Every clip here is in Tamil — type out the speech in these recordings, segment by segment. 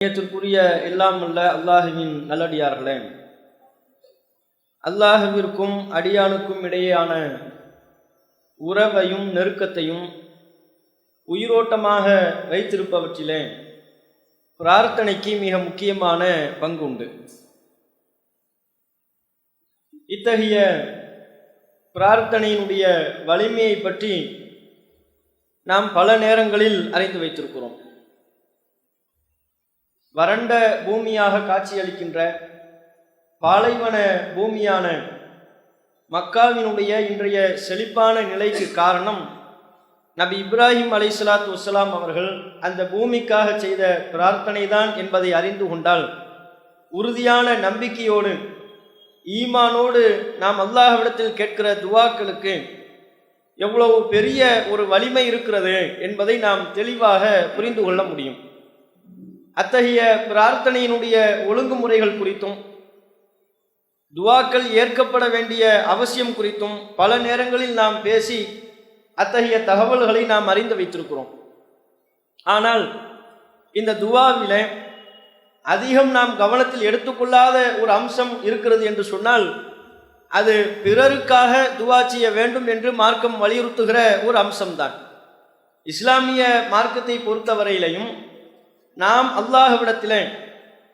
கண்ணியத்திற்குரிய எல்லாம் உள்ள அல்லாஹுவின் நல்லடியார்களே. அல்லாஹுவிற்கும் அடியானுக்கும் இடையேயான உறவையும் நெருக்கத்தையும் உயிரோட்டமாக வைத்திருப்பவற்றிலே பிரார்த்தனைக்கு மிக முக்கியமான பங்குண்டு. இத்தகைய பிரார்த்தனையினுடைய வலிமையை பற்றி நாம் பல நேரங்களில் அறிந்து வைத்திருக்கிறோம். வறண்ட பூமியாக காட்சியளிக்கின்ற பாலைவன பூமியான மக்காவினுடைய இன்றைய செழிப்பான நிலைக்கு காரணம் நபி இப்ராஹிம் அலை சலாத் வசலாம் அவர்கள் அந்த பூமிக்காக செய்த பிரார்த்தனை தான் என்பதை அறிந்து கொண்டால் உறுதியான நம்பிக்கையோடு ஈமானோடு நாம் அல்லாஹ்விடத்தில் கேட்கிற துவாக்களுக்கு எவ்வளவு பெரிய ஒரு வலிமை இருக்கிறது என்பதை நாம் தெளிவாக புரிந்து கொள்ள முடியும். அத்தகைய பிரார்த்தனையினுடைய ஒழுங்குமுறைகள் குறித்தும் துவாக்கள் ஏற்கப்பட வேண்டிய அவசியம் குறித்தும் பல நேரங்களில் நாம் பேசி அத்தகைய தகவல்களை நாம் அறிந்து வைத்திருக்கிறோம். ஆனால் இந்த துவாவில் அதிகம் நாம் கவனத்தில் எடுத்துக்கொள்ளாத ஒரு அம்சம் இருக்கிறது என்று சொன்னால் அது பிறருக்காக துவா செய்ய வேண்டும் என்று மார்க்கம் வலியுறுத்துகிற ஒரு அம்சம்தான். இஸ்லாமிய மார்க்கத்தை பொறுத்தவரையிலையும் நாம் அல்லாஹ்விடத்தில்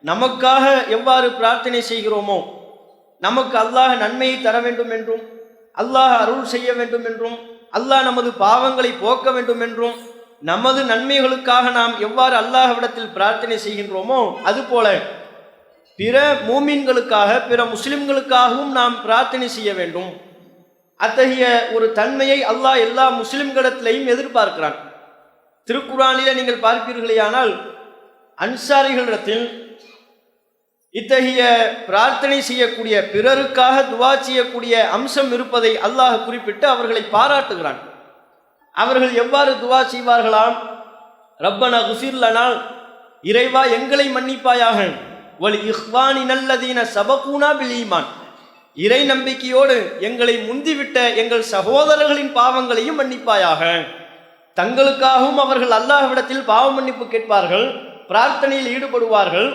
நமக்காக எவ்வாறு பிரார்த்தனை செய்கிறோமோ நமக்கு அல்லாஹ் நன்மையை தர வேண்டும் என்றும் அல்லாஹ் அருள் செய்ய வேண்டும் என்றும் அல்லாஹ் நமது பாவங்களை போக்க வேண்டும் என்றும் நமது நன்மைகளுக்காக நாம் எவ்வாறு அல்லாஹ்விடத்தில் பிரார்த்தனை செய்கின்றோமோ அதுபோல பிற மூமின்களுக்காக பிற முஸ்லிம்களுக்காகவும் நாம் பிரார்த்தனை செய்ய வேண்டும். அத்தகைய ஒரு தன்மையை அல்லாஹ் எல்லா முஸ்லிம்களிடத்திலையும் எதிர்பார்க்கிறான். திருக்குறானிலே நீங்கள் பார்ப்பீர்களேயானால் அன்சாரிகளிடத்தில் இத்தகைய பிரார்த்தனை செய்யக்கூடிய பிறருக்காக துவா செய்யக்கூடிய அம்சம் இருப்பதை அல்லாஹ் குறிப்பிட்டு அவர்களை பாராட்டுகிறான். அவர்கள் எவ்வாறு துவா செய்வார்களாம்? ரப்பன குசிர்லனால் இறைவா எங்களை மன்னிப்பாயாக. ஒலி இஹ்வானி நல்லதீன சபகூனா பிலீமான் இறை நம்பிக்கையோடு எங்களை முந்திவிட்ட எங்கள் சகோதரர்களின் பாவங்களையும் மன்னிப்பாயாக. தங்களுக்காகவும் அவர்கள் அல்லாஹ்விடத்தில் பாவ மன்னிப்பு கேட்பார்கள். பிரார்த்தனையில் ஈடுபடுவார்கள்.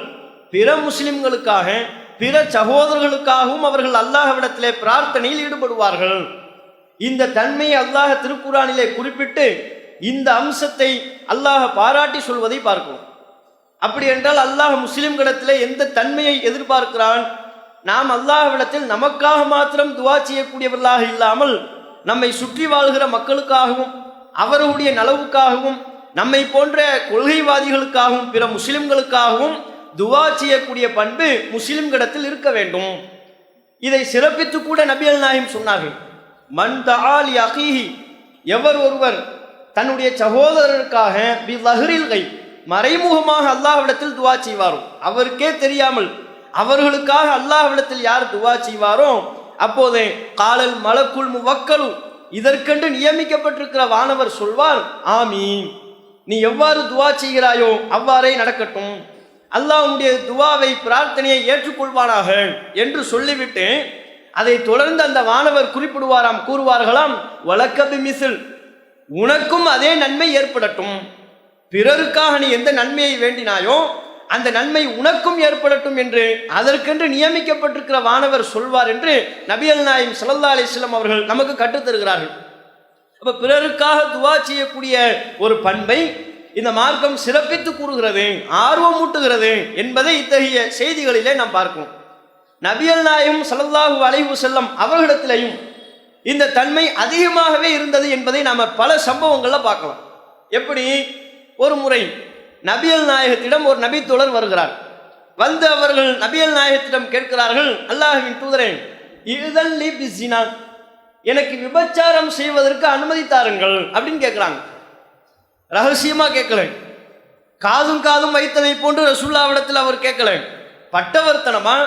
பிற முஸ்லிம்களுக்காக பிற சகோதரர்களுக்காகவும் அவர்கள் அல்லாஹ்விடத்திலே பிரார்த்தனையில் ஈடுபடுவார்கள். இந்த தன்மையை அல்லாஹ் திருக்குறானிலே குறிப்பிட்டு இந்த அம்சத்தை அல்லாஹ் பாராட்டி சொல்வதை பார்க்கும் அப்படி என்றால் அல்லாஹ் முஸ்லிம்களிடத்திலே எந்த தன்மையை எதிர்பார்க்கிறான்? நாம் அல்லாஹ்விடத்தில் நமக்காக மாத்திரம் துவா செய்யக்கூடியவர்களாக இல்லாமல் நம்மை சுற்றி வாழ்கிற மக்களுக்காகவும் அவர்களுடைய நலவுக்காகவும் நம்மை போன்ற கொள்கைவாதிகளுக்காகவும் பிற முஸ்லிம்களுக்காகவும் துவா செய்யக்கூடிய பண்பு முஸ்லிம்களிடத்தில் இருக்க வேண்டும். இதை சிறப்பித்து கூட நபியல் நாயம் சொன்னார்கள். மன் தஆலி அகீஹி எவர் ஒருவர் தன்னுடைய சகோதரருக்காக பி லஹ்ரில் கை மறைமுகமாக அல்லாஹ்விடத்தில் துவா செய்வாரோ? அவருக்கே தெரியாமல் அவர்களுக்காக அல்லாஹ்விடத்தில் யார் துவா செய்வாரோ? அப்போதே காலல் மலக்குள் முவக்கலு இதற்கென்று நியமிக்கப்பட்டிருக்கிற வானவர் சொல்வார் ஆமீன். நீ எவ்வாறு துவா செய்கிறாயோ அவ்வாறே நடக்கட்டும். அல்லாஹ் உன்னுடைய துவாவை பிரார்த்தனையை ஏற்றுக்கொள்வானாக என்று சொல்லிவிட்டு அதை தொடர்ந்து அந்த வானவர் குறிப்பிடுவாராம் கூறுவார்களாம் வழக்கது மிசில். உனக்கும் அதே நன்மை ஏற்படட்டும். பிறருக்காக நீ எந்த நன்மையை வேண்டினாயோ அந்த நன்மை உனக்கும் ஏற்படட்டும் என்று அதற்கென்று நியமிக்கப்பட்டிருக்கிற வானவர் சொல்வார் என்று நபியல் நாயம் சல்லா அலிஸ்லாம் அவர்கள் நமக்கு கற்றுத்தருகிறார்கள். அப்ப பிறருக்காக துவா செய்யக்கூடிய ஒரு பண்பை இந்த மார்க்கம் சிறப்பித்து கூறுகிறது ஆர்வம் ஊட்டுகிறது என்பதை இத்தகைய செய்திகளிலே நாம் பார்க்கிறோம். நபியல் நாயும் சல்லல்லாஹு அலைஹு செல்லம் அவர்களிடத்திலையும் இந்த தன்மை அதிகமாகவே இருந்தது என்பதை நாம் பல சம்பவங்களில் பார்க்கலாம். எப்படி? ஒரு முறை நபியல் நாயகத்திடம் ஒரு நபித்தோழர் வருகிறார். வந்து அவர்கள் நபியல் நாயகத்திடம் கேட்கிறார்கள் அல்லாஹுவின் தூதரே இதன் லீ எனக்கு விபச்சாரம் செய்வதற்கு அனுமதி தாருங்கள் அப்படின்னு கேட்குறாங்க ரகசியமாக கேட்கல காதும் காதும் வைத்ததை போன்று ரசுல்லாவிடத்தில் அவர் கேட்கல பட்டவர்த்தனமா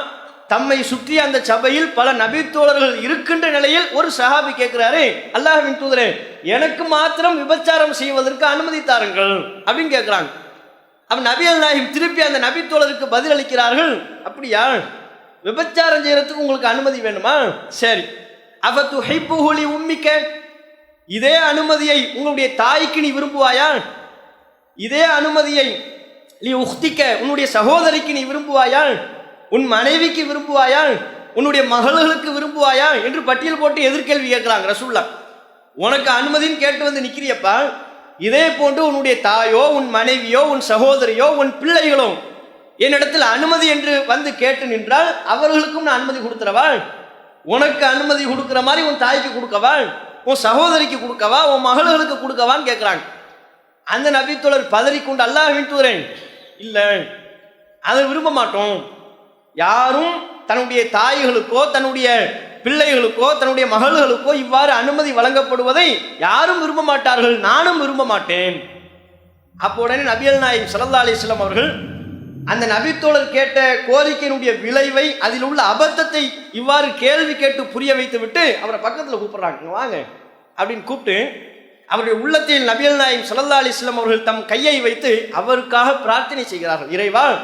தம்மை சுற்றி அந்த சபையில் பல நபித்தோழர்கள் இருக்கின்ற நிலையில் ஒரு சஹாபி கேட்கிறாரு அல்லாஹின் தூதரே எனக்கு மாத்திரம் விபச்சாரம் செய்வதற்கு அனுமதி தாருங்கள் அப்படின்னு கேட்குறாங்க அவன் நபி அல்லாஹிம் திருப்பி அந்த நபித்தோழருக்கு பதில் அளிக்கிறார்கள் அப்படியா? விபச்சாரம் செய்யறதுக்கு உங்களுக்கு அனுமதி வேணுமா? சரி. அவத்து ஹைப்புகுலி உம்மிக்க இதே அனுமதியை உங்களுடைய தாய்க்கு நீ விரும்புவாயா? இதே அனுமதியை நீ உக்திக்க உன்னுடைய சகோதரிக்கு நீ விரும்புவாயால் உன் மனைவிக்கு விரும்புவாயால் உன்னுடைய மகள்களுக்கு விரும்புவாயா? என்று பட்டியல் போட்டு எதிர்கேள்வி கேட்கிறாங்க ரசூல்லா உனக்கு அனுமதின்னு கேட்டு வந்து நிக்கிறியப்பா? இதே போன்று உன்னுடைய தாயோ உன் மனைவியோ உன் சகோதரியோ உன் பிள்ளைகளோ என்னிடத்தில் அனுமதி என்று வந்து கேட்டு நின்றால் அவர்களுக்கும் நான் அனுமதி கொடுத்துறவா உனக்கு அனுமதி கொடுக்குற மாதிரி உன் தாய்க்கு கொடுக்கவா? உன் சகோதரிக்கு கொடுக்கவா? உன் மகள்களுக்கு கொடுக்கவான்னு கேட்குறாங்க அந்த நபித்தோழர் பதறிக்கொண்டு அல்லாஹ் தூரேன் இல்லை அதை விரும்ப மாட்டோம். யாரும் தன்னுடைய தாய்களுக்கோ தன்னுடைய பிள்ளைகளுக்கோ தன்னுடைய மகள்களுக்கோ இவ்வாறு அனுமதி வழங்கப்படுவதை யாரும் விரும்ப மாட்டார்கள். நானும் விரும்ப மாட்டேன். அப்போ உடனே நபியல் நாயம் சல்லா அலிஸ்லாம் அவர்கள் அந்த நபித்தோழர் கேட்ட கோரிக்கையினுடைய விளைவை அதில் உள்ள அபத்தத்தை இவ்வாறு கேள்வி கேட்டு புரிய வைத்து விட்டு அவரை பக்கத்தில் கூப்பிட்றாங்க. வாங்க. அப்படின்னு கூப்பிட்டு அவருடைய உள்ளத்தில் நபியல் நாயம் சல்லா அலிஸ்லாம் அவர்கள் தம் கையை வைத்து அவருக்காக பிரார்த்தனை செய்கிறார்கள். இறைவா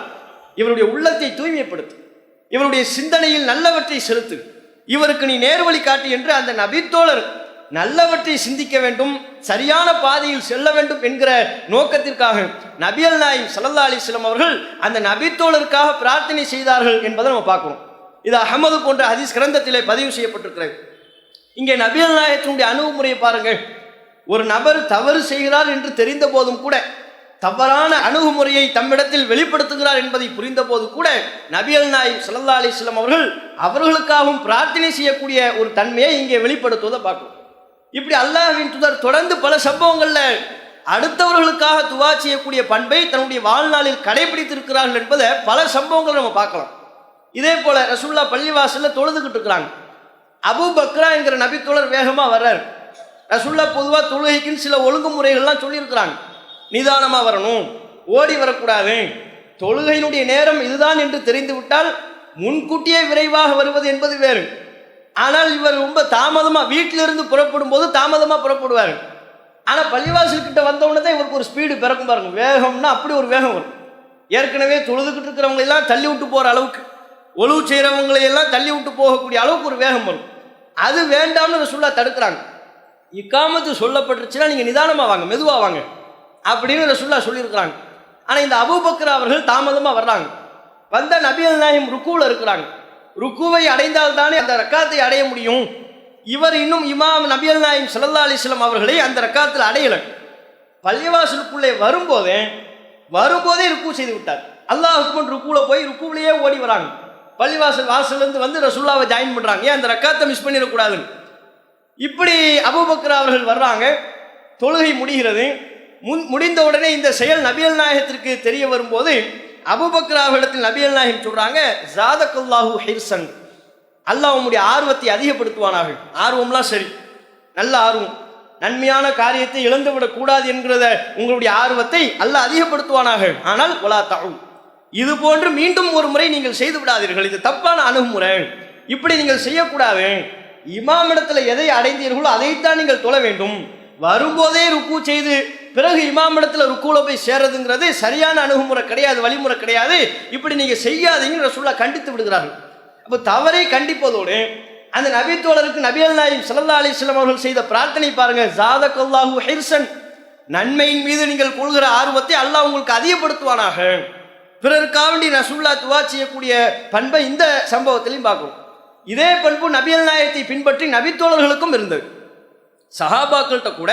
இவருடைய உள்ளத்தை தூய்மைப்படுத்து. இவருடைய சிந்தனையில் நல்லவற்றை செலுத்து. இவருக்கு நீ நேர்வழி காட்டு என்று அந்த நபித்தோழர் நல்லவற்றை சிந்திக்க வேண்டும் சரியான பாதையில் செல்ல வேண்டும் என்கிற நோக்கத்திற்காக நபியல் நாயும் சல்லா அலிஸ்லாம் அவர்கள் அந்த நபித்தோழருக்காக பிரார்த்தனை செய்தார்கள் என்பதை நம்ம பார்க்கிறோம். இது அகமது போன்ற ஹதீஸ் கிரந்தத்திலே பதிவு செய்யப்பட்டிருக்கிறது. இங்கே நபியல் நாயத்தினுடைய அணுகுமுறையை பாருங்கள். ஒரு நபர் தவறு செய்கிறார் என்று தெரிந்த போதும் கூட தவறான அணுகுமுறையை தம்மிடத்தில் வெளிப்படுத்துகிறார் என்பதை புரிந்த போது கூட நபியல் நாயிம் சல்லா அலிஸ்லாம் அவர்கள் அவர்களுக்காகவும் பிரார்த்தனை செய்யக்கூடிய ஒரு தன்மையை இங்கே வெளிப்படுத்துவதை பார்க்கும் இப்படி அல்லாஹின் துதர் தொடர்ந்து பல சம்பவங்களில் அடுத்தவர்களுக்காக துவா செய்யக்கூடிய பண்பை தன்னுடைய வாழ்நாளில் கடைபிடித்திருக்கிறார்கள் என்பதை பல சம்பவங்களை நம்ம பார்க்கலாம். இதே போல ரசுல்லா பள்ளிவாசலில் தொழுதுகிட்டு இருக்கிறாங்க. அபு பக்ரா என்கிற நபித்தோழர் வேகமாக வர்றார். ரசுல்லா பொதுவாக தொழுகைக்குன்னு சில ஒழுங்குமுறைகள்லாம் சொல்லியிருக்கிறாங்க. நிதானமாக வரணும் ஓடி வரக்கூடாது. தொழுகையினுடைய நேரம் இதுதான் என்று தெரிந்துவிட்டால் முன்கூட்டியே விரைவாக வருவது என்பது வேறு. ஆனால் இவர் ரொம்ப தாமதமாக வீட்டிலிருந்து புறப்படும் போது தாமதமாக புறப்படுவார் ஆனால் பள்ளிவாசல் கிட்ட தான் இவருக்கு ஒரு ஸ்பீடு பிறக்கும் பாருங்க. வேகம்னா அப்படி ஒரு வேகம் வரும். ஏற்கனவே தொழுதுகிட்டு இருக்கிறவங்க எல்லாம் தள்ளி விட்டு போகிற அளவுக்கு ஒழுவு செய்கிறவங்களையெல்லாம் தள்ளி விட்டு போகக்கூடிய அளவுக்கு ஒரு வேகம் வரும். அது வேண்டாம்னு ரசுல்லா தடுக்கிறாங்க. இக்காமத்து சொல்லப்பட்டுருச்சுன்னா நீங்கள் நிதானமாக வாங்க மெதுவாக வாங்க அப்படின்னு ரசுல்லா சொல்லியிருக்கிறாங்க. ஆனால் இந்த அபூபக்கர் அவர்கள் தாமதமாக வர்றாங்க. வந்த நபியல் நாயம் ருக்குவில் இருக்கிறாங்க. ருக்குவை அடைந்தால் தானே அந்த ரக்காத்தை அடைய முடியும். இவர் இன்னும் இமாம் நபியல் நாயம் சல்லா அலிஸ்லாம் அவர்களை அந்த ரக்காத்தில் அடையலை. பள்ளிவாசலுக்குள்ளே வரும்போதே வரும்போதே ருக்கு செய்து விட்டார். அல்லாஹ் ஹுக்மன் ருக்குல போய் ருக்குவிலேயே ஓடி வராங்க. பள்ளிவாசல் வாசல்லேருந்து வந்து ரசுல்லாவை ஜாயின் பண்ணுறாங்க ஏன் அந்த ரக்காத்தை மிஸ் பண்ணிடக்கூடாதுன்னு? இப்படி அபுபக்ரா அவர்கள் வர்றாங்க. தொழுகை முடிகிறது. முன் முடிந்த உடனே இந்த செயல் நபியல் நாயகத்திற்கு தெரிய வரும்போது அபூபக்கர் அவர்களிடத்தில் நபியல் நாயகம் சொல்றாங்க ஜாதகுல்லாஹு ஹிர்சன் அல்லாஹ் உம்முடைய ஆர்வத்தை அதிகப்படுத்துவானாக. ஆர்வம்லாம் சரி நல்ல ஆர்வம். நன்மையான காரியத்தை இழந்துவிடக் கூடாது என்கிறத உங்களுடைய ஆர்வத்தை அல்லாஹ் அதிகப்படுத்துவானாக. ஆனால் ஒலா தாவு இது போன்று மீண்டும் ஒரு முறை நீங்கள் செய்து விடாதீர்கள். இது தப்பான அணுகுமுறை. இப்படி நீங்கள் செய்யக்கூடாது. இமாமிடத்தில் எதை அடைந்தீர்களோ அதைத்தான் நீங்கள் தொழ வேண்டும். வரும்போதே ருக்கு செய்து பிறகு இமாமிடத்தில் ருக்கூல போய் சேர்றதுங்கிறது சரியான அணுகுமுறை கிடையாது வழிமுறை கிடையாது. இப்படி நீங்கள் செய்யாதீங்கன்னு ரசூல்லா கண்டித்து விடுகிறார்கள். அப்போ தவறை கண்டிப்பதோடு அந்த நபித்தோழருக்கு நபியல் அல்லாயும் சல்லா அலிஸ்லாம் அவர்கள் செய்த பிரார்த்தனை பாருங்க. ஜாதகல்லாஹு ஹிர்சன் நன்மையின் மீது நீங்கள் கொள்கிற ஆர்வத்தை அல்லாஹ் உங்களுக்கு அதிகப்படுத்துவானாக. பிறருக்காக வேண்டி ரசூல்லா துவா செய்யக்கூடிய பண்பை இந்த சம்பவத்திலையும் பார்க்கும் இதே பண்பு நபியல் நாயத்தை பின்பற்றி நபித்தோழர்களுக்கும் இருந்தது. சஹாபாக்கள்கிட்ட கூட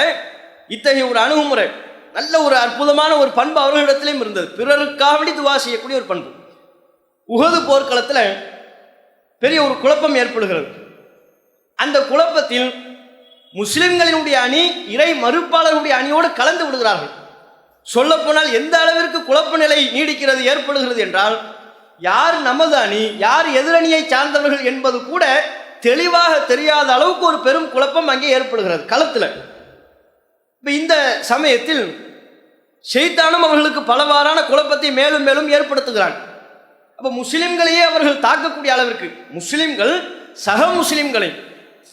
இத்தகைய ஒரு அணுகுமுறை நல்ல ஒரு அற்புதமான ஒரு பண்பு அவர்களிடத்திலும் இருந்தது. பிறருக்காக வேண்டி துவா செய்யக்கூடிய ஒரு பண்பு. உகது போர்க்களத்தில் பெரிய ஒரு குழப்பம் ஏற்படுகிறது. அந்த குழப்பத்தில் முஸ்லிம்களினுடைய அணி இறை மறுப்பாளர்களுடைய அணியோடு கலந்து விடுகிறார்கள். சொல்லப்போனால் எந்த அளவிற்கு குழப்ப நிலை நீடிக்கிறது ஏற்படுகிறது என்றால் யார் நமது அணி யார் எதிரணியை சார்ந்தவர்கள் என்பது கூட தெளிவாக தெரியாத அளவுக்கு ஒரு பெரும் குழப்பம் அங்கே ஏற்படுகிறது. களத்தில். இப்போ இந்த சமயத்தில் ஷெய்தானும் அவர்களுக்கு பலவாறான குழப்பத்தை மேலும் மேலும் ஏற்படுத்துகிறான். அப்போ முஸ்லிம்களையே அவர்கள் தாக்கக்கூடிய அளவிற்கு முஸ்லிம்கள் சக முஸ்லிம்களை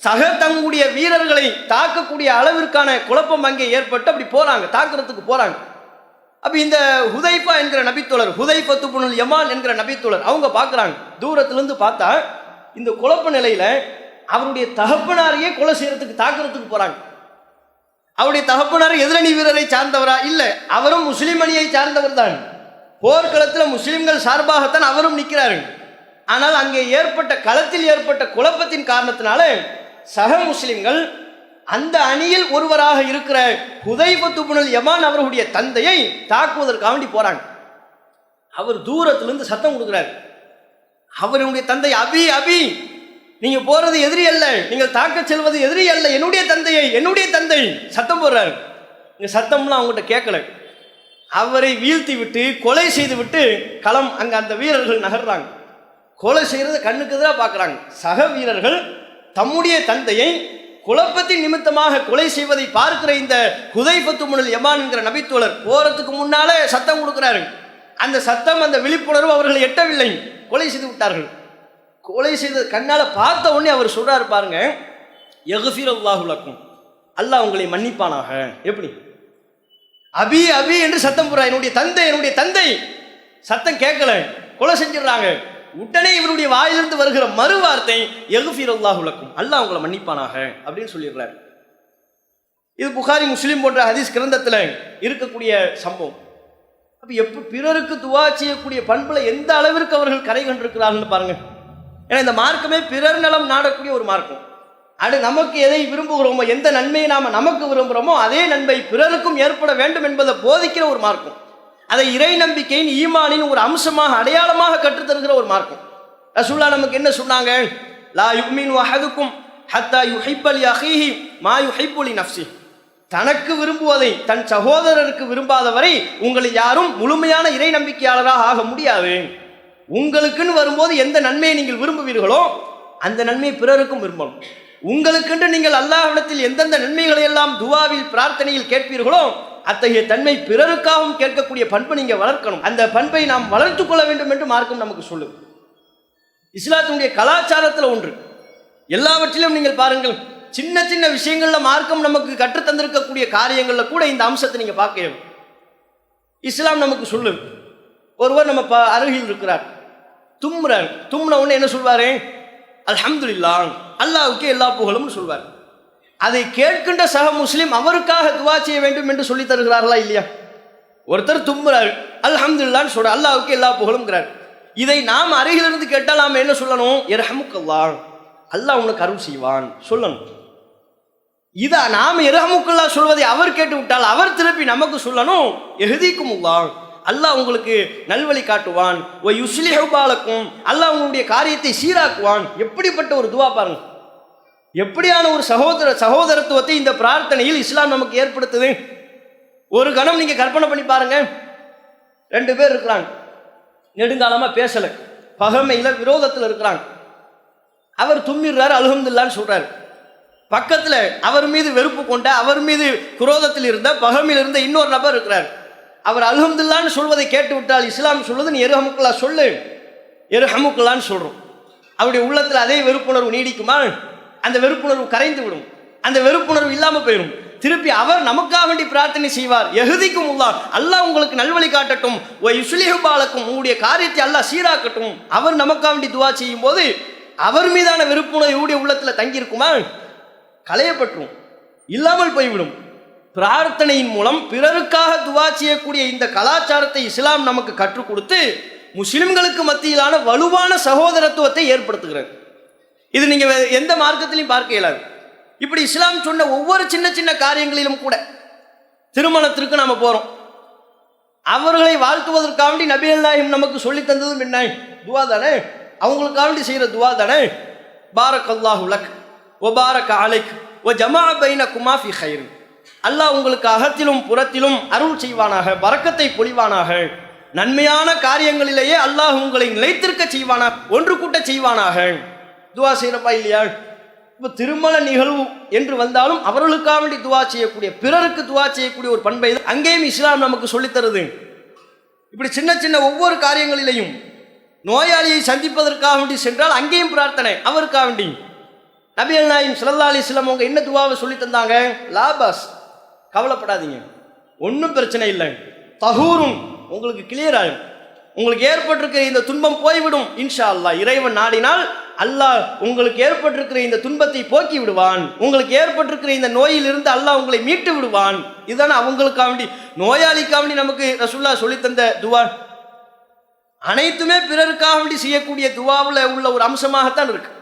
சக தங்களுடைய வீரர்களை தாக்கக்கூடிய அளவிற்கான குழப்பம் அங்கே ஏற்பட்டு அப்படி போறாங்க தாக்குறதுக்கு போறாங்க. அப்போ இந்த ஹுதைஃபா என்கிற நபித்தோழர் ஹுதைஃபத்து புனல் யமான் என்கிற நபித்தோழர் அவங்க பார்க்குறாங்க தூரத்துலேருந்து பார்த்தா இந்த குழப்ப நிலையில் அவருடைய தகப்பனாரையே கொலை செய்யறதுக்கு தாக்குறதுக்கு போகிறாங்க அவருடைய தகப்பனார் எதிரணி வீரரை சார்ந்தவரா? இல்லை. அவரும் முஸ்லீம் அணியை சார்ந்தவர் தான். போர்க்களத்தில் முஸ்லீம்கள் சார்பாகத்தான் அவரும் நிற்கிறாரு ஆனால் அங்கே ஏற்பட்ட களத்தில் ஏற்பட்ட குழப்பத்தின் காரணத்தினால சக முஸ்லிம்கள் அந்த அணியில் ஒருவராக இருக்கிற ஹுதைபத்து புனல் யமான் அவர்களுடைய தந்தையை தாக்குவதற்காக வேண்டி போறாங்க அவர் தூரத்திலிருந்து சத்தம் கொடுக்கிறார். அவருடைய தந்தை அபி அபி நீங்க போறது எதிரி அல்ல. நீங்கள் தாக்க செல்வது எதிரி அல்ல. என்னுடைய தந்தையை என்னுடைய தந்தை சத்தம் போடுறாரு. இங்க சத்தம்லாம் அவங்ககிட்ட கேட்கல. அவரை வீழ்த்தி விட்டு கொலை செய்து விட்டு களம் அங்க அந்த வீரர்கள் நகர்றாங்க. கொலை செய்யறது கண்ணுக்கு எதிராக பார்க்குறாங்க சக வீரர்கள் தம்முடைய தந்தையை குழப்பத்தின் நிமித்தமாக கொலை செய்வதை பார்க்கிற இந்த குதைபத்து முனல் யமான் என்கிற நபித்தோழர் போறதுக்கு முன்னாலே சத்தம் கொடுக்குறாரு. அந்த சத்தம் அந்த விழிப்புணர்வு அவர்களை எட்டவில்லை. கொலை செய்து விட்டார்கள். கொலை செய்த கண்ணால் பார்த்த உடனே அவர் சொல்கிறார் பாருங்க எகுஃபீர் அல்லாஹுலக்கும் அல்லாஹ் உங்களை மன்னிப்பானாக. எப்படி? அபி அபி என்று சத்தம் போடுறா. என்னுடைய தந்தை என்னுடைய தந்தை. சத்தம் கேட்கல. கொலை செஞ்சிடுறாங்க. உடனே இவருடைய வாயிலிருந்து வருகிற மறு வார்த்தை எகுஃபீர் அல்லாஹுலக்கும் அல்லாஹ் உங்களை மன்னிப்பானாக அப்படின்னு சொல்லிடுறாரு. இது புகாரி முஸ்லீம் போன்ற ஹதீஸ் கிரந்தத்தில் இருக்கக்கூடிய சம்பவம். அப்போ எப்போ பிறருக்கு துவா செய்யக்கூடிய பண்பில் எந்த அளவிற்கு அவர்கள் கரை கண்டிருக்கிறார்கள் பாருங்கள் ஏன்னா இந்த மார்க்கமே பிறர் நலம் நாடக்கூடிய ஒரு மார்க்கம். அது நமக்கு எதை விரும்புகிறோமோ எந்த நன்மையை நாம் நமக்கு விரும்புகிறோமோ அதே நன்மை பிறருக்கும் ஏற்பட வேண்டும் என்பதை போதிக்கிற ஒரு மார்க்கம். அதை இறை நம்பிக்கையின் ஈமானின் ஒரு அம்சமாக அடையாளமாக கற்றுத்தருகிற ஒரு மார்க்கம். ரசுல்லா நமக்கு என்ன சொன்னாங்க? லா யுக்மின் வஹதுக்கும் ஹத்தா யுஹிப்பலி அஹீஹி மா யுஹிப்புலி நஃப்சி தனக்கு விரும்புவதை தன் சகோதரருக்கு வரை உங்களை யாரும் முழுமையான இறை நம்பிக்கையாளராக ஆக முடியாது. உங்களுக்குன்னு வரும்போது எந்த நன்மையை நீங்கள் விரும்புவீர்களோ அந்த நன்மையை பிறருக்கும் விரும்பணும். உங்களுக்கென்று நீங்கள் அல்லாஹ்விடத்தில் எந்தெந்த நன்மைகளை எல்லாம் துவாவில் பிரார்த்தனையில் கேட்பீர்களோ அத்தகைய தன்மை பிறருக்காகவும் கேட்கக்கூடிய பண்பை நீங்கள் வளர்க்கணும். அந்த பண்பை நாம் வளர்த்து கொள்ள வேண்டும் என்று மார்க்கம் நமக்கு சொல்லும் இஸ்லாத்தினுடைய கலாச்சாரத்தில் ஒன்று. எல்லாவற்றிலும் நீங்கள் பாருங்கள் சின்ன சின்ன விஷயங்களில் மார்க்கம் நமக்கு கற்றுத் தந்திருக்கக்கூடிய கூட இந்த அம்சத்தை நீங்கள் பார்க்க இஸ்லாம் நமக்கு சொல்லு ஒருவர் நம்ம ப- அருகில் இருக்கிறார். தும்ரன். தும்முன உடனே என்ன சொல்வாரு? அல்ஹம்துல்லா அல்லாவுக்கு எல்லா புகழும்னு சொல்வார். அதை கேட்கின்ற சக முஸ்லீம் அவருக்காக துவா செய்ய வேண்டும் என்று சொல்லி தருகிறார்களா இல்லையா? ஒருத்தர் தும்முறாரு அல்ஹம்துல்லான்னு சொல்ற அல்லாவுக்கு எல்லா புகழும்ங்கிறார். இதை நாம் அருகிலிருந்து கேட்டால் நாம் என்ன சொல்லணும்? இரஹமுக்கல்லா அல்லாஹ் உனக்கு அருள் செய்வான். சொல்லணும். இதை நாம் இரஹமுக்கல்லா சொல்வதை அவர் கேட்டு விட்டால் அவர் திருப்பி நமக்கு சொல்லணும். எஹதிக்கும் அல்லாஹ் உங்களுக்கு நல்வழி காட்டுவான். ஓ யுஸ்லிஹபாலக்கும் அல்லாஹ் உங்களுடைய காரியத்தை சீராக்குவான். எப்படிப்பட்ட ஒரு துவா பாருங்க. எப்படியான ஒரு சகோதர சகோதரத்துவத்தை இந்த பிரார்த்தனையில் இஸ்லாம் நமக்கு ஏற்படுத்துது? ஒரு கணம் நீங்கள் கற்பனை பண்ணி பாருங்க. ரெண்டு பேர் இருக்கிறாங்க. நெடுங்காலமாக பேசலை. பகமையில் விரோதத்தில் இருக்கிறாங்க. அவர் தும்மிடுறாரு அல்ஹம்துலில்லான்னு சொல்கிறாரு பக்கத்தில் அவர் மீது வெறுப்பு கொண்ட அவர் மீது குரோதத்தில் இருந்த பகமையில் இருந்த இன்னொரு நபர் இருக்கிறார். அவர் அல்ஹம்துலில்லான்னு சொல்வதை கேட்டு விட்டால் இஸ்லாம் சொல்வது நீ எருஹமுக்குல்லா சொல்லு. எருஹமுக்குல்லான்னு சொல்கிறோம் அவருடைய உள்ளத்தில் அதே வெறுப்புணர்வு நீடிக்குமா? அந்த வெறுப்புணர்வு கரைந்து விடும். அந்த வெறுப்புணர்வு இல்லாமல் போயிடும் திருப்பி அவர் நமக்காக வேண்டி பிரார்த்தனை செய்வார். எகுதிக்கும் உள்ளார் அல்லாஹ் உங்களுக்கு நல்வழி காட்டட்டும். ஓ இஸ்லிஹுபாலக்கும் உங்களுடைய காரியத்தை அல்லாஹ் சீராக்கட்டும். அவர் நமக்காக வேண்டி துவா செய்யும் போது அவர் மீதான வெறுப்புணர்வு இவருடைய உள்ளத்தில் தங்கியிருக்குமா? களையப்பட்டுரும். இல்லாமல் போய்விடும். பிரார்த்தனையின் மூலம் பிறருக்காக துவா செய்யக்கூடிய இந்த கலாச்சாரத்தை இஸ்லாம் நமக்கு கற்றுக் கொடுத்து முஸ்லிம்களுக்கு மத்தியிலான வலுவான சகோதரத்துவத்தை ஏற்படுத்துகிறது. இது நீங்க எந்த மார்க்கத்திலையும் பார்க்க இயலாது. இப்படி இஸ்லாம் சொன்ன ஒவ்வொரு சின்ன சின்ன காரியங்களிலும் கூட திருமணத்திற்கு நாம போறோம். அவர்களை வாழ்த்துவதற்காக வேண்டி நபி அல்லாஹிம் நமக்கு சொல்லி தந்ததும் என்ன? துவா தானே? அவங்களுக்காக வேண்டி செய்யற துவா தானே? பாரக் அல்லாஹ் உலக் ஒ பாரக் அலைக் ஒ ஜமா பைன குமாஃபி ஃபி அல்லாஹ் உங்களுக்கு அகத்திலும் புறத்திலும் அருள் செய்வானாக வரக்கத்தை பொழிவானாக. நன்மையான காரியங்களிலேயே அல்லாஹ் உங்களை நிலைத்திருக்க செய்வானா ஒன்று கூட்ட செய்வானாக. துவா செய்யறப்பா இல்லையா? இப்போ திருமண நிகழ்வு என்று வந்தாலும் அவர்களுக்காக வேண்டி துவா செய்யக்கூடிய பிறருக்கு துவா செய்யக்கூடிய ஒரு பண்பை அங்கேயும் இஸ்லாம் நமக்கு சொல்லித் தருது. இப்படி சின்ன சின்ன ஒவ்வொரு காரியங்களிலையும் நோயாளியை சந்திப்பதற்காக வேண்டி சென்றால் அங்கேயும் பிரார்த்தனை அவருக்காக வேண்டி. நபி நாயும் சல்லா அலிஸ்லாம் அவங்க என்ன துவாவை சொல்லி தந்தாங்க? லாபாஸ். கவலைப்படாதீங்க. ஒன்றும் பிரச்சனை இல்லை. தகூரும் உங்களுக்கு கிளியர் ஆகும். உங்களுக்கு ஏற்பட்டிருக்கிற இந்த துன்பம் போய்விடும் இன்ஷா அல்லாஹ் இறைவன் நாடினால் அல்லாஹ் உங்களுக்கு ஏற்பட்டிருக்கிற இந்த துன்பத்தை போக்கி விடுவான். உங்களுக்கு ஏற்பட்டிருக்கிற இந்த நோயிலிருந்து அல்லாஹ் உங்களை மீட்டு விடுவான். இதுதானே அவங்களுக்காக வேண்டி நோயாளிக்காக வேண்டி நமக்கு ரசுல்லா சொல்லித்தந்த துவா. அனைத்துமே பிறருக்காக வேண்டி செய்யக்கூடிய துவாவில் உள்ள ஒரு அம்சமாகத்தான் இருக்கு.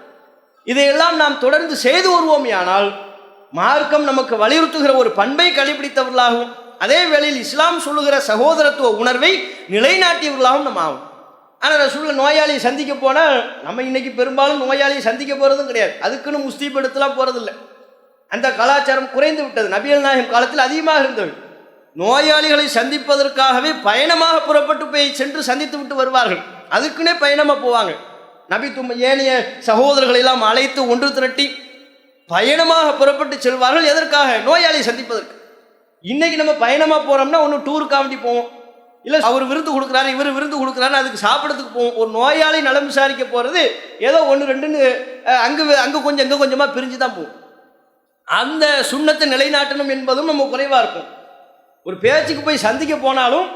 இதையெல்லாம் நாம் தொடர்ந்து செய்து வருவோம் ஆனால் மார்க்கம் நமக்கு வலியுறுத்துகிற ஒரு பண்பை கடைபிடித்தவர்களாகவும் அதே வேளையில் இஸ்லாம் சொல்லுகிற சகோதரத்துவ உணர்வை நிலைநாட்டியவர்களாகவும் நம்ம ஆகும். ஆனால் சூழல் நோயாளியை சந்திக்க போனால் நம்ம இன்னைக்கு பெரும்பாலும் நோயாளியை சந்திக்க போகிறதும் கிடையாது. அதுக்குன்னு முஸ்தீப் எடுத்துலாம் போகிறதில்ல அந்த கலாச்சாரம் குறைந்து விட்டது. நபியல் நாயகம் காலத்தில் அதிகமாக இருந்தது. நோயாளிகளை சந்திப்பதற்காகவே பயணமாக புறப்பட்டு போய் சென்று சந்தித்து விட்டு வருவார்கள். அதுக்குன்னே பயணமாக போவாங்க. நபி தும்ம ஏனைய சகோதரர்களெல்லாம் அழைத்து ஒன்று திரட்டி பயணமாக புறப்பட்டு செல்வார்கள். எதற்காக? நோயாளியை சந்திப்பதற்கு. இன்னைக்கு நம்ம பயணமாக போகிறோம்னா ஒன்று டூருக்காக வேண்டி போவோம். இல்லை அவர் விருந்து கொடுக்குறாரு இவர் விருந்து கொடுக்குறாரு அதுக்கு சாப்பிட்றதுக்கு போவோம். ஒரு நோயாளி நலம் விசாரிக்க போகிறது ஏதோ ஒன்று ரெண்டுன்னு அங்கே அங்கே கொஞ்சம் இங்கே கொஞ்சமாக பிரிஞ்சு தான் போகும் அந்த சுண்ணத்தை நிலைநாட்டணும் என்பதும் நம்ம குறைவாக இருக்கும். ஒரு பேச்சுக்கு போய் சந்திக்க போனாலும்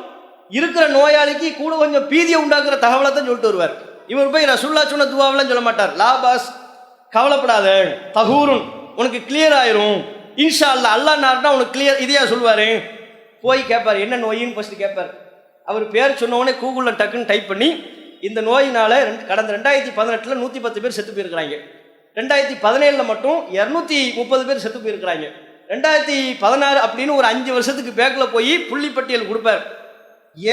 இருக்கிற நோயாளிக்கு கூட கொஞ்சம் பீதியை உண்டாக்குற தகவலை தான் சொல்லிட்டு வருவார். இவர் போய் ரசுல்லா சொன்ன துவாவெல்லாம் சொல்ல மாட்டார். லாபாஸ் கவலைப்படாத. தகூருன் உனக்கு கிளியர் ஆயிரும். இன்ஷா அல்லா அல்லா நார்னா உனக்கு கிளியர் இதையா சொல்லுவார்? போய் கேட்பார் என்ன நோயின்னு ஃபஸ்ட்டு கேட்பார் அவர் பேர் சொன்ன கூகுளில் டக்குன்னு டைப் பண்ணி இந்த நோயினால் ரெண்டு கடந்த ரெண்டாயிரத்தி பதினெட்டில் நூற்றி பத்து பேர் செத்து போயிருக்கிறாங்க. ரெண்டாயிரத்தி பதினேழில் மட்டும் இரநூத்தி முப்பது பேர் செத்து போயிருக்கிறாங்க. ரெண்டாயிரத்தி பதினாறு அப்படின்னு ஒரு அஞ்சு வருஷத்துக்கு பேக்கில் போய் புள்ளிப்பட்டியல் கொடுப்பார்.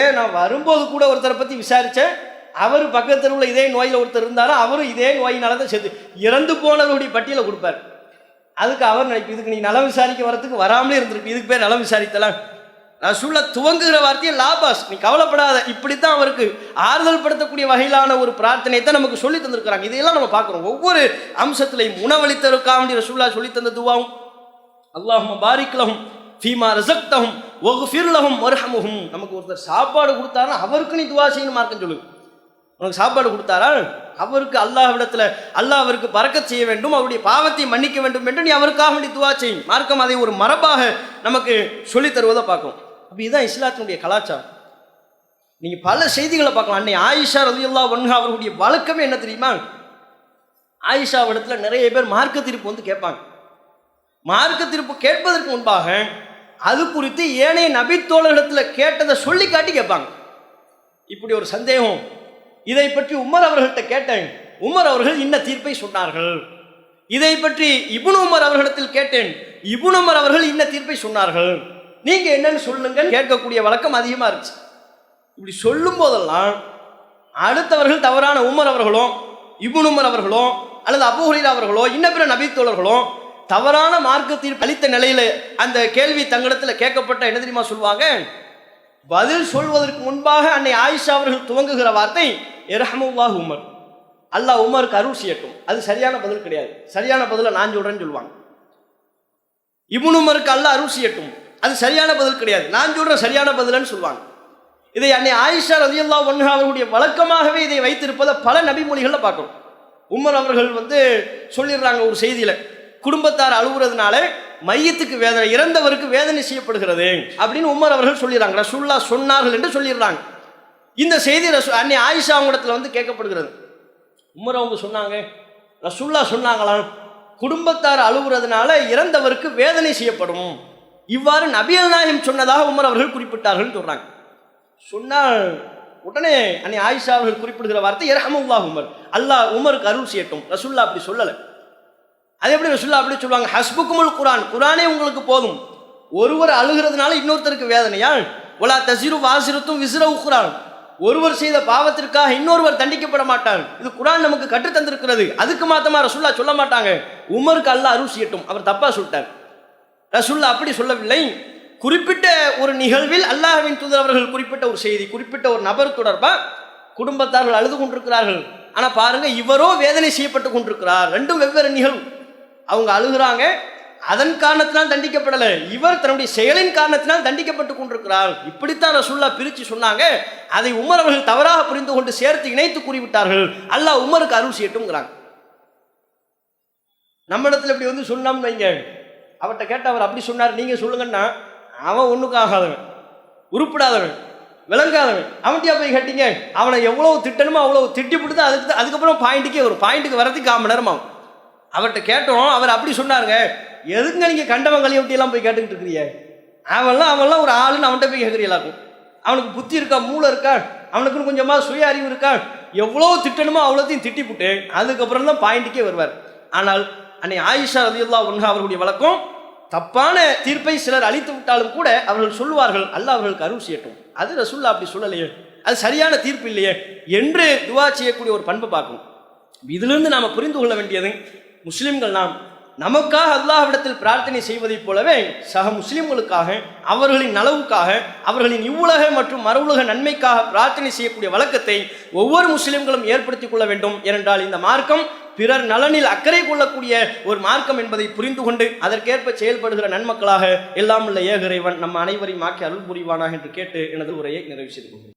ஏன் நான் வரும்போது கூட ஒருத்தரை பற்றி விசாரித்தேன் அவர் பக்கத்தில் உள்ள இதே நோயில் ஒருத்தர் இருந்தாலும் அவரும் இதே நோயினால தான் செத்து. இறந்து போனவருடைய பட்டியலை கொடுப்பார். அதுக்கு அவர் நினைப்பு இதுக்கு நீ நலம் விசாரிக்க வரத்துக்கு வராமலே இருந்திருக்கு இதுக்கு பேர் நலம் விசாரித்தலாம். ரசூல்ல துவங்குகிற வார்த்தையை லாபாஸ் நீ கவலைப்படாத இப்படித்தான் அவருக்கு ஆறுதல் படுத்தக்கூடிய வகையிலான ஒரு பிரார்த்தனை தான் நமக்கு சொல்லி தந்திருக்கிறாங்க. இதையெல்லாம் நம்ம பார்க்குறோம். ஒவ்வொரு அம்சத்திலையும் உணவளித்தருக்கா வேண்டிய ரசூல்லா சொல்லி தந்த துவாவும் அல்லாஹும் பாரிக்லஹும் ஃபீமா ரசக்தஹும் ஒகுஃபிர்லஹும் வர்ஹமுஹும். நமக்கு ஒருத்தர் சாப்பாடு கொடுத்தாருன்னா அவருக்கு நீ துவா செய்யணுமா இருக்குன்னு சொல்லு உனக்கு சாப்பாடு கொடுத்தாரா? அவருக்கு அல்லாஹ்விடத்தில் அல்லாஹ் அவருக்கு பறக்க செய்ய வேண்டும் அவருடைய பாவத்தை மன்னிக்க வேண்டும் என்று நீ அவருக்காக வேண்டி துவா செய்யும் மார்க்கம் அதை ஒரு மரபாக நமக்கு சொல்லித் தருவதை பார்க்கும் அப்போ இதுதான் இஸ்லாத்தினுடைய கலாச்சாரம். நீங்கள் பல செய்திகளை பார்க்கலாம். அன்னை ஆயிஷா ரதியுல்லா ஒன்ஹா அவர்களுடைய வழக்கமே என்ன தெரியுமா? ஆயிஷா இடத்துல நிறைய பேர் மார்க்க தீர்ப்பு வந்து கேட்பாங்க. மார்க்க தீர்ப்பு கேட்பதற்கு முன்பாக அது குறித்து ஏனைய நபித்தோழர்களிடத்தில் கேட்டதை சொல்லி காட்டி கேட்பாங்க. இப்படி ஒரு சந்தேகம் இதை பற்றி உமர் அவர்கள்ட்ட கேட்டேன். உமர் அவர்கள் இன்ன தீர்ப்பை சொன்னார்கள். இதை பற்றி இபுன் உமர் அவர்களிடத்தில் கேட்டேன். இபுன் உமர் அவர்கள் இன்ன தீர்ப்பை சொன்னார்கள். நீங்க என்னன்னு சொல்லுங்கள். கேட்கக்கூடிய வழக்கம் அதிகமா இருந்துச்சு. இப்படி சொல்லும் போதெல்லாம் அடுத்தவர்கள் தவறான உமர் அவர்களோ இபுன் உமர் அவர்களோ அல்லது அபூ அவர்களோ இன்ன பிற நபித்தோழர்களோ தவறான மார்க்கத்தில் அளித்த நிலையில அந்த கேள்வி தங்களிடத்தில் கேட்கப்பட்ட என்ன தெரியுமா சொல்லுவாங்க? பதில் சொல்வதற்கு முன்பாக அன்னை ஆயிஷா அவர்கள் துவங்குகிற வார்த்தை இரஹமுல்லாஹ் உமர். அல்லாஹ் உமருக்கு அருள் செய்யட்டும். அது சரியான பதில் கிடையாது. சரியான பதிலை நான் சொல்றேன்னு சொல்லுவாங்க. இப்னு உமருக்கு அல்லாஹ் அருள் செய்யட்டும். அது சரியான பதில் கிடையாது. நான் சொல்றேன் சரியான பதில்னு சொல்லுவாங்க. இதை அன்னை ஆயிஷா ரதியல்லா ஒன்ஹா அவர்களுடைய வழக்கமாகவே இதை வைத்திருப்பதை பல நபிமொழிகளில் பார்க்கணும் உமர் அவர்கள் வந்து சொல்லிடுறாங்க ஒரு செய்தியில். குடும்பத்தார் அழுகுறதுனால மையத்துக்கு வேதனை இறந்தவருக்கு வேதனை செய்யப்படுகிறது அப்படின்னு உமர் அவர்கள் சொல்லிடுறாங்க. ரசூல்லா சொன்னார்கள் என்று சொல்லிடுறாங்க. இந்த செய்தி ரசூ அன்னை ஆயிஷா அவங்களிடத்துல வந்து கேட்கப்படுகிறது. உமர் அவங்க சொன்னாங்க ரசூல்லா சொன்னாங்களாம் குடும்பத்தார் அழுகுறதுனால இறந்தவருக்கு வேதனை செய்யப்படும். இவ்வாறு நபியல் நாயகம் சொன்னதாக உமர் அவர்கள் குறிப்பிட்டார்கள் சொல்றாங்க. சொன்னால் உடனே அன்னை ஆயிஷா அவர்கள் குறிப்பிடுகிற வார்த்தை இரஹமுல்லா உமர். அல்லாஹ் உமருக்கு அருள் செய்யட்டும். ரசூல்லா அப்படி சொல்லலை. அது எப்படி ரசுல்லா அப்படி சொல்லுவாங்க ஹஸ்புக்குமுல் குரான் குரானே உங்களுக்கு போதும். ஒருவர் அழுகிறதுனால இன்னொருத்தருக்கு வேதனையா ஒலா தசிரு வாசிரத்தும் விசிற உக்குறான் ஒருவர் செய்த பாவத்திற்காக இன்னொருவர் தண்டிக்கப்பட மாட்டார். இது குரான் நமக்கு கற்று தந்திருக்கிறது. அதுக்கு மாத்தமா ரசுல்லா சொல்ல மாட்டாங்க. உமருக்கு அல்லாஹ் அருசியட்டும் அவர் தப்பா சொல்லிட்டார். ரசுல்லா அப்படி சொல்லவில்லை. குறிப்பிட்ட ஒரு நிகழ்வில் அல்லாஹ்வின் தூதர் அவர்கள் குறிப்பிட்ட ஒரு செய்தி குறிப்பிட்ட ஒரு நபர் தொடர்பா குடும்பத்தார்கள் அழுது கொண்டிருக்கிறார்கள். ஆனா பாருங்க இவரோ வேதனை செய்யப்பட்டு கொண்டிருக்கிறார். ரெண்டும் வெவ்வேறு நிகழ்வு. அவங்க அழுகுறாங்க. அதன் காரணத்தினால் தண்டிக்கப்படலை. இவர் தன்னுடைய செயலின் காரணத்தினால் தண்டிக்கப்பட்டு கொண்டிருக்கிறார். இப்படித்தான் ரசுல்லா பிரித்து சொன்னாங்க. அதை உமர் அவர்கள் தவறாக புரிந்து கொண்டு சேர்த்து இணைத்து கூறிவிட்டார்கள். அல்லாஹ் உமருக்கு அருள் செய்யட்டும்ங்கிறாங்க. நம்ம இடத்துல இப்படி வந்து சொன்னோம்னு வைங்க. அவர்கிட்ட கேட்ட அவர் அப்படி சொன்னார். நீங்கள் சொல்லுங்கன்னா அவன் ஒன்றுக்கும் ஆகாதவன் உருப்படாதவன். விளங்காதவன். அவன்கிட்டயா போய் கேட்டீங்க? அவனை எவ்வளோ திட்டணுமோ அவ்வளோ திட்டி பிடித்து அதுக்கு அதுக்கப்புறம் பாயிண்ட்டுக்கே வரும். பாயிண்ட்டுக்கு வரதுக்கு கால் மணி நேரம் ஆகும் அவர்கிட்ட கேட்டோம் அவர் அப்படி சொன்னாருங்க. எதுங்க நீங்க கண்டவன் எல்லாம் போய் கேட்டுக்கிட்டு இருக்கிறீங்க? அவன்லாம் அவன்லாம் ஒரு ஆளுன்னு அவன்கிட்ட போய் கேட்குறீங்களாக்கும் அவனுக்கு புத்தி இருக்கா மூளை இருக்கா? அவனுக்குன்னு கொஞ்சமா சுய அறிவு இருக்கா? எவ்வளோ திட்டணுமோ அவ்வளோத்தையும் திட்டிப்புட்டு அதுக்கப்புறம் தான் பாயிண்ட்டுக்கே வருவார். ஆனால் அன்னை ஆயிஷா ரதியுல்லா ஒன்ஹா அவர்களுடைய வழக்கம் தப்பான தீர்ப்பை சிலர் அளித்து விட்டாலும் கூட அவர்கள் சொல்லுவார்கள் அல்ல அவர்களுக்கு அருள் செய்யட்டும். அது ரசுல்லா அப்படி சொல்லலையே. அது சரியான தீர்ப்பு இல்லையே என்று துவா செய்யக்கூடிய ஒரு பண்பை பார்க்கணும். இதிலிருந்து நாம் புரிந்து கொள்ள வேண்டியது முஸ்லிம்கள் நாம் நமக்காக அல்லாஹ்விடத்தில் பிரார்த்தனை செய்வதைப் போலவே சக முஸ்லிம்களுக்காக அவர்களின் நலவுக்காக அவர்களின் இவ்வுலக மற்றும் மறு நன்மைக்காக பிரார்த்தனை செய்யக்கூடிய வழக்கத்தை ஒவ்வொரு முஸ்லிம்களும் ஏற்படுத்தி கொள்ள வேண்டும் ஏனென்றால் இந்த மார்க்கம் பிறர் நலனில் அக்கறை கொள்ளக்கூடிய ஒரு மார்க்கம் என்பதை புரிந்து கொண்டு அதற்கேற்ப செயல்படுகிற நன்மக்களாக எல்லாம் உள்ள ஏக இறைவன் நம் அனைவரையும் ஆக்கி அருள் புரிவானாக என்று கேட்டு எனது உரையை நிறைவு செய்து கொள்கிறேன்.